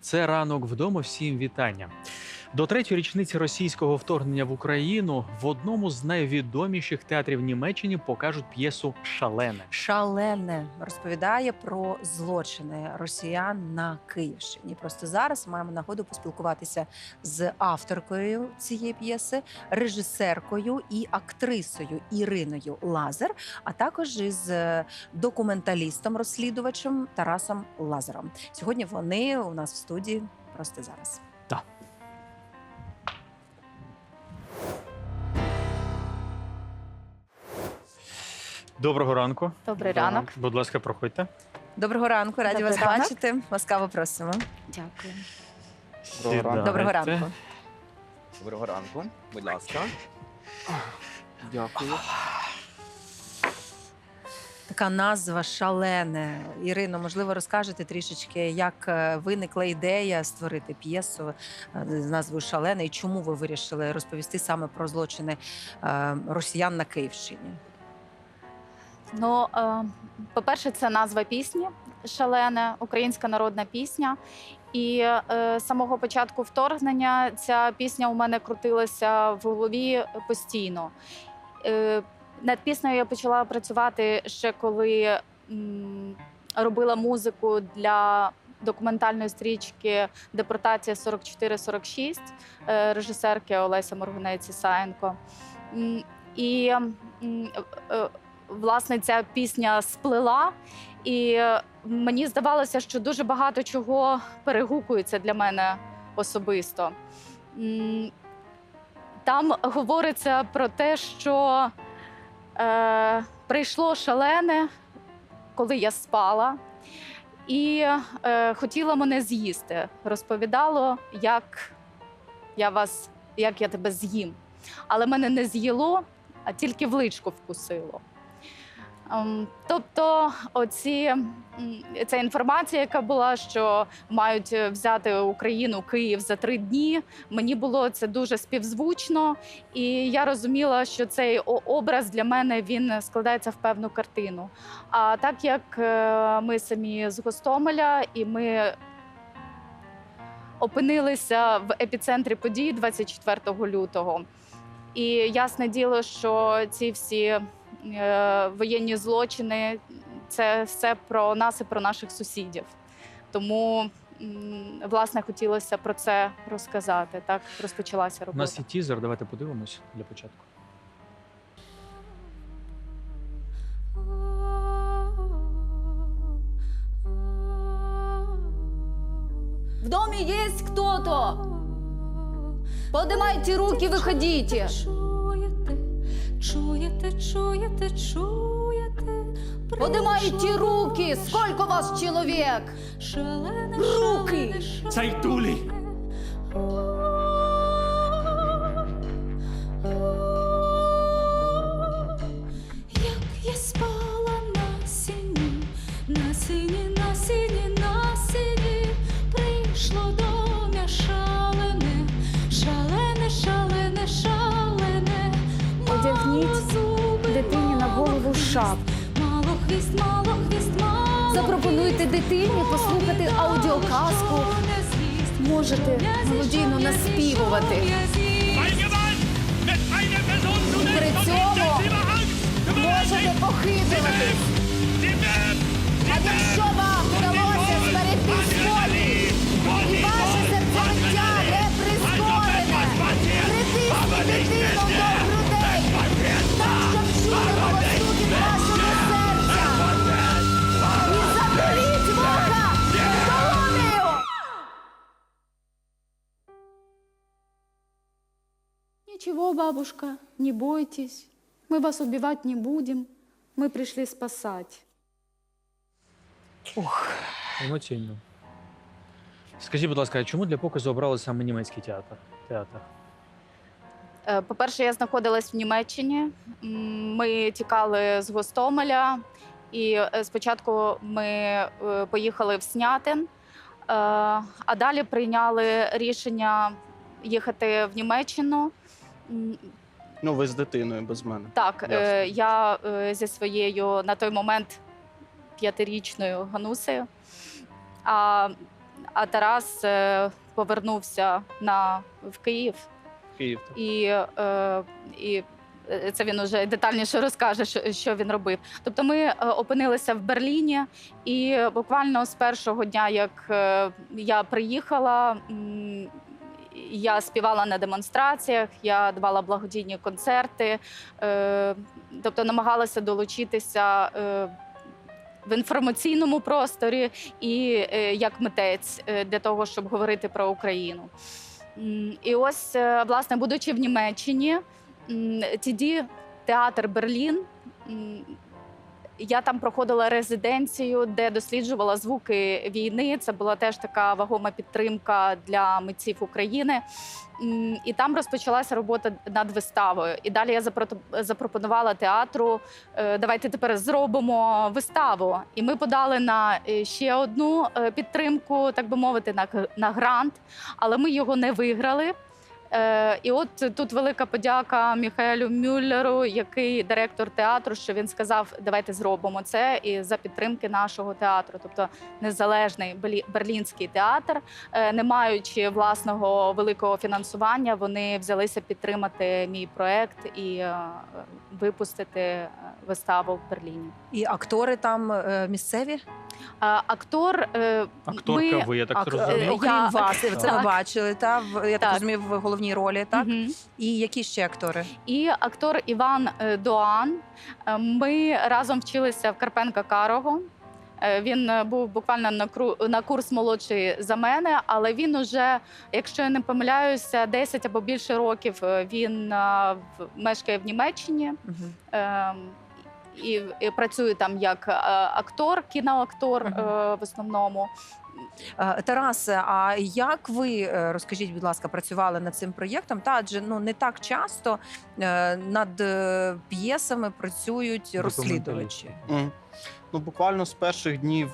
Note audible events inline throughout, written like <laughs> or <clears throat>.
Це ранок вдома. Всім вітання. До третьої річниці російського вторгнення в Україну в одному з найвідоміших театрів Німеччини покажуть п'єсу Шалене. Шалене розповідає про злочини росіян на Київщині. Просто зараз маємо нагоду поспілкуватися з авторкою цієї п'єси, режисеркою і актрисою Іриною Лазер, а також із е, документалістом, розслідувачем Тарасом Лазером. Сьогодні вони у нас в студії просто зараз. Доброго ранку. Добрий ранок. Будь ласка, проходьте. Доброго ранку, раді Добрий вас ранок. бачити. Ласкаво просимо. Дякую. Доброго ранку. Доброго ранку. Доброго ранку, будь ласка. Дякую. Така назва шалене. Ірино, можливо, розкажете трішечки, як е, виникла ідея створити п'єсу е, з назвою Шалене і чому ви вирішили розповісти саме про злочини е, росіян на Київщині? Ну, е, по-перше, це назва пісні шалене, українська народна пісня. І е, з самого початку вторгнення ця пісня у мене крутилася в голові постійно. Е, над піснею я почала працювати ще коли робила музику для документальної стрічки Депортація 44-46 е, режисерки Олеся Моргунець Ісаєнко. І власне ця пісня сплила, і е, мені здавалося, що дуже багато чого перегукується для мене особисто. Там говориться про те, що е, прийшло шалене, коли я спала, і е, хотіла мене з'їсти. Розповідало, як я вас, як я тебе з'їм. Але мене не з'їло, а тільки в личку вкусило. Ем, Тобто, оці, ця інформація, яка була, що мають е, взяти Україну, Київ за три дні, мені було це дуже співзвучно, і я розуміла, що цей образ для мене він складається в певну картину. А так як е, ми самі з Гостомеля, і ми опинилися в епіцентрі подій 24 лютого. І ясне діло, що ці всі воєнні злочини це все про нас і про наших сусідів. Тому власне хотілося про це розказати. Так розпочалася У робота. нас є тізер. Давайте подивимось для початку. В доме есть кто-то? Поднимайте руки, выходите. Чуєте, чуєте, чуєте, Подимайте Поднимайте руки. Сколько вас чоловік? Шалене, Руки! шалене, Цей тулі! Хвіст. Мало хвіст, мало хвіст, мало Запропонуйте дитині послухати аудіоказку. Можете молодійно наспівувати. При цьому! Можете похитуватись. А якщо вам вдалося Ничего, бабушка, не бойтесь. Мы вас убивать не будем. Мы пришли спасать. Ох, Емоційно. Скажіть, будь ласка, а чому для показу обрали саме німецький театр? Театр. Е, По-перше, я знаходилась в Німеччині. М, Ми тікали з Гостомеля, і е, спочатку ми е, поїхали в Снятин, е, а далі прийняли рішення їхати в Німеччину. М, Ну, ви з дитиною без мене. Так, е, я е, зі своєю на той момент п'ятирічною Ганусею. А а Тарас е, повернувся на в Київ, Київ. і, е, і е, це він уже детальніше розкаже, що, що він робив. Тобто, ми е, опинилися в Берліні, і буквально з першого дня, як е, я приїхала. м, Я співала на демонстраціях, я давала благодійні концерти, е, тобто намагалася долучитися е, в інформаційному просторі і е, як митець для того, щоб говорити про Україну. І ось, власне, будучи в Німеччині, тоді театр Берлін. Я там проходила резиденцію, де досліджувала звуки війни. Це була теж така вагома підтримка для митців України. І там розпочалася робота над виставою. І далі я запропонувала театру. е, Давайте тепер зробимо виставу. І ми подали на е, ще одну е, підтримку, так би мовити, на грант, але ми його не виграли. Е, І от тут велика подяка Міхаелю Мюллеру, який директор театру, що він сказав: давайте зробимо це і за підтримки нашого театру, тобто незалежний берлінський театр, е, не маючи власного великого фінансування, вони взялися підтримати мій проект і е, випустити виставу в Берліні. І актори там місцеві? А, Актор е, Акторка, ми... ви я так Ак- зрозумів. е, Окрім Я- вас, це Так. бачили, та в я так Так. розумію, в головній ролі, так? Мгм. І які ще актори? і актор Іван е, Доан. Е, Ми разом вчилися в Карпенка Карого. Е, Він е, був буквально на кру- на курс молодший за мене, але він уже, якщо я не помиляюся, 10 або більше років е, він е, в- мешкає в Німеччині. Мгм. Ем, І, і працює там як е, актор, кіноактор е, в основному. Е, Тарасе, а як ви розкажіть, будь ласка, працювали над цим проєктом? Та адже ну не так часто над п'єсами працюють розслідувачі. Ну, буквально з перших днів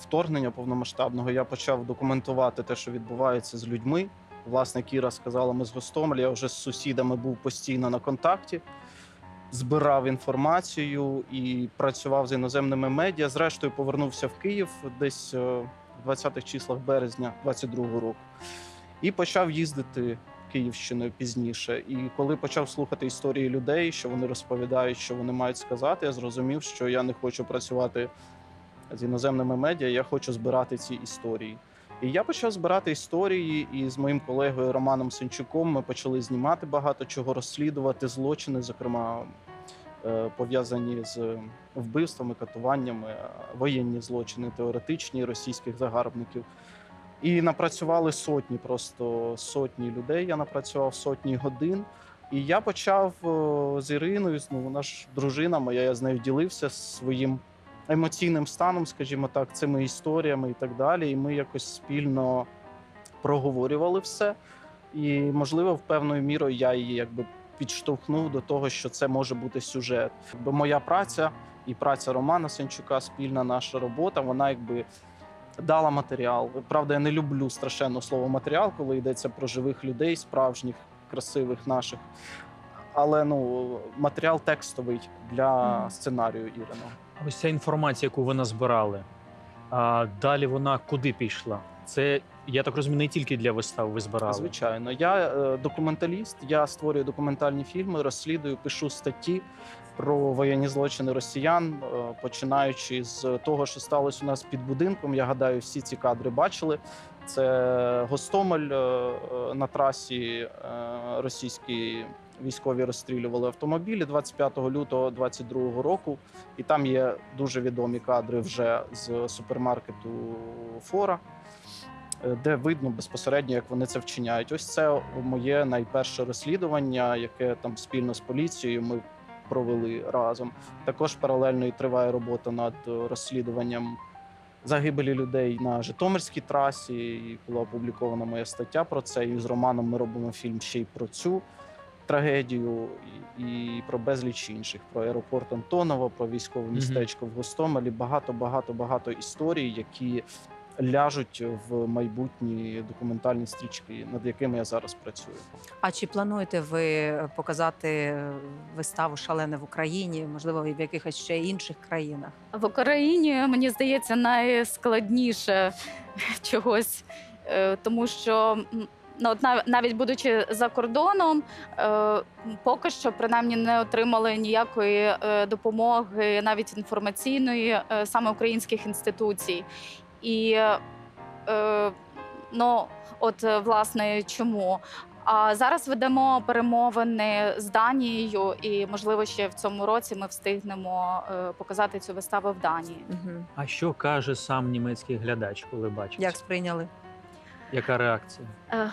вторгнення повномасштабного я почав документувати те, що відбувається з людьми. Власне, Кіра сказала, ми з Гостомеля. Я вже з сусідами був постійно на контакті, збирав інформацію і працював з іноземними медіа. Зрештою, повернувся в Київ десь е, в 20-х числах березня 22-го року. І почав їздити Київщиною пізніше. І коли почав слухати історії людей, що вони розповідають, що вони мають сказати, я зрозумів, що я не хочу працювати з іноземними медіа, я хочу збирати ці історії. І я почав збирати історії, і з моїм колегою Романом Сенчуком ми почали знімати багато чого, розслідувати злочини, зокрема е, пов'язані з вбивствами, катуваннями, е, воєнні злочини, теоретичні російських загарбників. І напрацювали сотні, просто сотні людей. Я напрацював сотні годин. І я почав з Іриною, ну вона ж дружина моя, я з нею ділився своїм емоційним станом, скажімо так, цими історіями і так далі. І ми якось спільно проговорювали все. І, можливо, в певною мірою я її якби підштовхнув до того, що це може бути сюжет. Бо моя праця і праця Романа Сенчука, спільна наша робота, вона якби дала матеріал. Правда, я не люблю страшенно слово матеріал, коли йдеться про живих людей, справжніх, красивих наших. Але ну матеріал текстовий для сценарію Іриного. Ось ця інформація, яку ви назбирали. А далі вона куди пішла? Це я так розумію, не тільки для вистав ви збирали. Звичайно, я е, документаліст. Я створюю документальні фільми, розслідую, пишу статті про воєнні злочини росіян, е, починаючи з того, що сталося у нас під будинком. Я гадаю, всі ці кадри бачили. Це Гостомель е, на трасі е, російські військові розстрілювали автомобілі 25 лютого 22 року. І там є дуже відомі кадри вже з супермаркету Фора. Е, Де видно безпосередньо, як вони це вчиняють. Ось це моє найперше розслідування, яке там спільно з поліцією ми провели разом. Також паралельно і триває робота над розслідуванням загибелі людей на Житомирській трасі. І була опублікована моя стаття про це. І з Романом ми робимо фільм ще й про цю трагедію, і, про безліч інших: про аеропорт Антонова, про військове містечко в Гостомелі. Багато, багато, багато історій, які ляжуть в майбутні документальні стрічки, над якими я зараз працюю. А чи плануєте ви показати виставу шалене в Україні, можливо, і в якихось ще інших країнах? В Україні мені здається найскладніше <laughs> чогось, е, тому що ну, от навіть будучи за кордоном, е, поки що принаймні не отримали ніякої е, допомоги, навіть інформаційної, е, саме українських інституцій. І е, ну, от е, власне чому? А зараз ведемо перемовини з Данією, і можливо ще в цьому році ми встигнемо е, показати цю виставу в Данії. Угу. А що каже сам німецький глядач, коли бачить? Як сприйняли? Яка реакція? Е,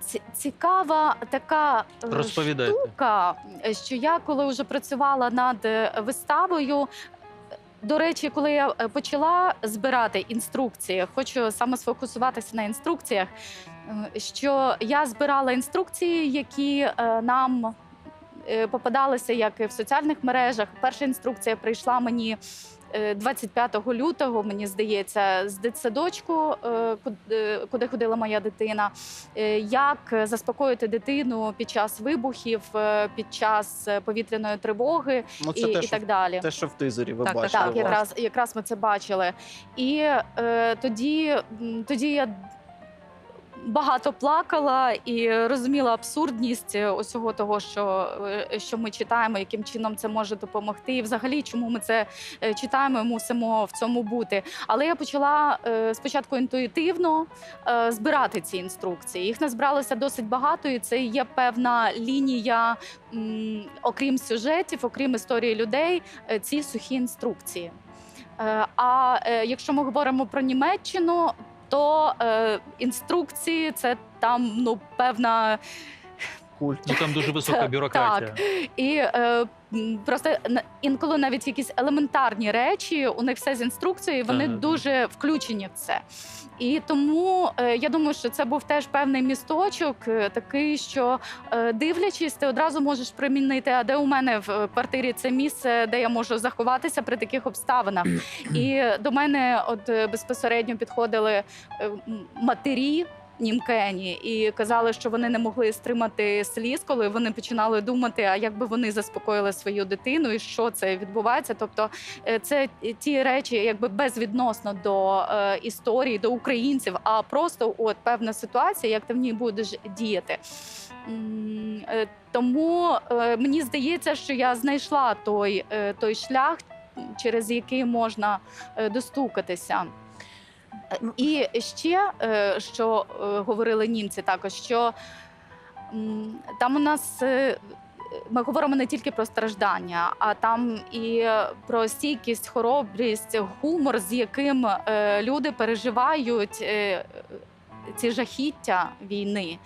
ці- Цікава така е, Розповідайте. штука, е, що я коли вже працювала над е, виставою. До речі, коли я е, почала збирати інструкції, хочу саме сфокусуватися на інструкціях. е, Що я збирала інструкції, які е, нам попадалися як в соціальних мережах. Перша інструкція прийшла мені 25 лютого, мені здається, з дитсадочку, е, е, куди ходила моя дитина. Е, Як заспокоїти дитину під час вибухів, е, під час е, повітряної тривоги Ну, це і, те, і так далі. те, що в тизері ви так, бачили. Так, якраз якраз ми це бачили. І е, тоді, тоді я багато плакала і розуміла абсурдність е, усього того, що, е, що ми читаємо, яким чином це може допомогти, і взагалі, чому ми це е, читаємо, і мусимо в цьому бути. Але я почала спочатку інтуїтивно збирати ці інструкції. Їх назбиралося досить багато, і це є певна лінія, окрім сюжетів, окрім історії людей, ці сухі інструкції. А якщо ми говоримо про Німеччину, то е, інструкції це там ну певна Культ. Ну там дуже <laughs> висока Так, бюрократія. і е, просто інколи навіть якісь елементарні речі, у них все з інструкцією, вони Так. дуже включені в це. І тому е, я думаю, що це був теж певний місточок, е, такий, що е, дивлячись, ти одразу можеш примінити, а де у мене в е, квартирі це місце, де я можу заховатися при таких обставинах. <clears throat> І до мене от е, безпосередньо підходили е, матері. Німкені і казали, що вони не могли стримати сліз, коли вони починали думати, а як би вони заспокоїли свою дитину, і що це відбувається. Тобто, е, це ті речі, якби безвідносно до е, історії, до українців, а просто от певна ситуація, як ти в ній будеш діяти. Е, Тому мені здається, що я знайшла той, той шлях, через який можна достукатися. Е, І ще е, що е, говорили німці, також що там у нас. е, Ми говоримо не тільки про страждання, а там і про стійкість, хоробрість, гумор, з яким люди переживають ці жахіття війни.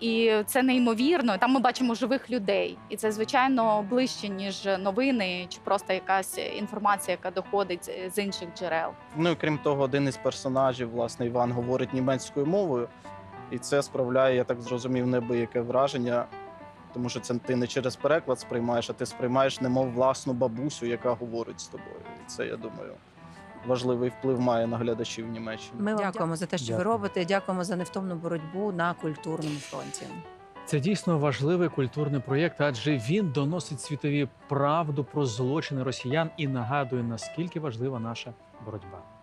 І це неймовірно. Там ми бачимо живих людей, і це звичайно ближче ніж новини чи просто якась інформація, яка доходить з інших джерел. Ну і крім того, один із персонажів, власне, Іван говорить німецькою мовою, і це справляє, я так зрозумів, неабияке враження, тому що це ти не через переклад сприймаєш, а ти сприймаєш немов власну бабусю, яка говорить з тобою. І це, я думаю, важливий вплив має на глядачів Німеччини. Ми вам дякуємо за те, що ви робите. Дякуємо за невтомну боротьбу на культурному фронті. Це дійсно важливий культурний проєкт, адже він доносить світові правду про злочини росіян і нагадує наскільки важлива наша боротьба.